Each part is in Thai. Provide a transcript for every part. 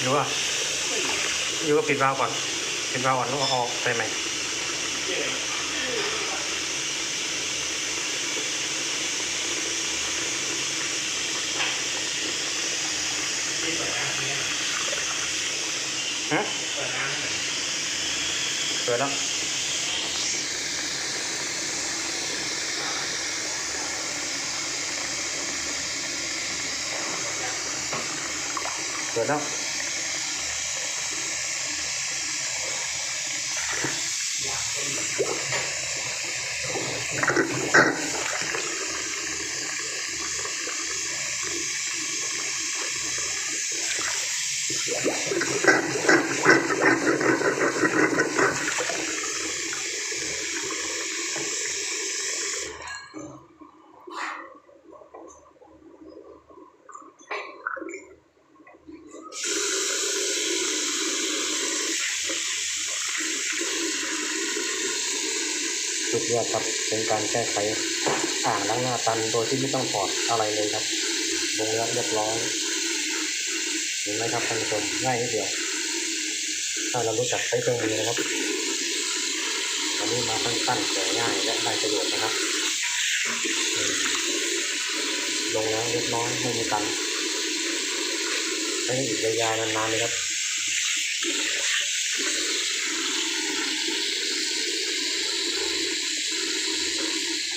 อยู่ว่าอยู่ก็ปิดวาล์วก่อนปิดวาล์วก่อนแล้วอออกใส่ใหม่ฮะเปิดแล้วเปิดแล้ว สุดยอดครับเป็นการแก้ไขอ่างล้างหน้าตันโดยที่ไม่ต้องถอดอะไรเลยครับลงแล้วเรียบร้อยเห็นไหมครับท่านผู้ชมง่ายนิดเดียว ถ้าเรารู้จักใช้เครื่องมือนะครับอันนี้มาสั้นๆแต่ง่ายและได้ประโยชน์นะครับ ลงแล้วเรียบร้อยไม่มีตันใช้อีกยาวๆนานๆเลยครับ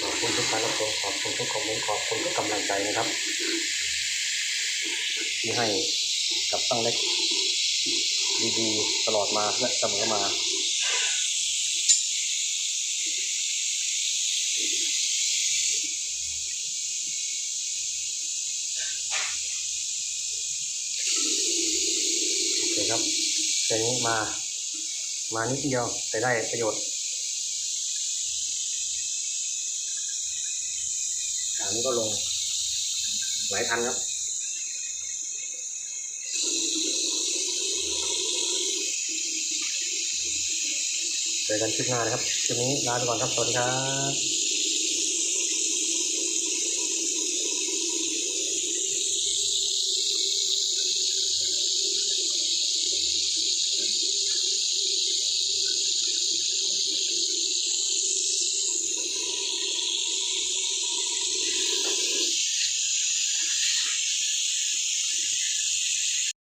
ขอบคุณ ทุกการรับชมขอบคุณทุกคอมเมนต์ขอบคุณทุกกำลังใจนะครับ ที่ให้กับตั้งเล็กดีๆตลอดมาและเสมอมาโอเคครับแต่นี้มา มานิดเดียวแต่ได้ประโยชน์ อันนี้ก็ลงหลายพันครับเจอกันคลิปหน้านะครับคลิปนี้ลาไปก่อนครับ สวัสดีครับ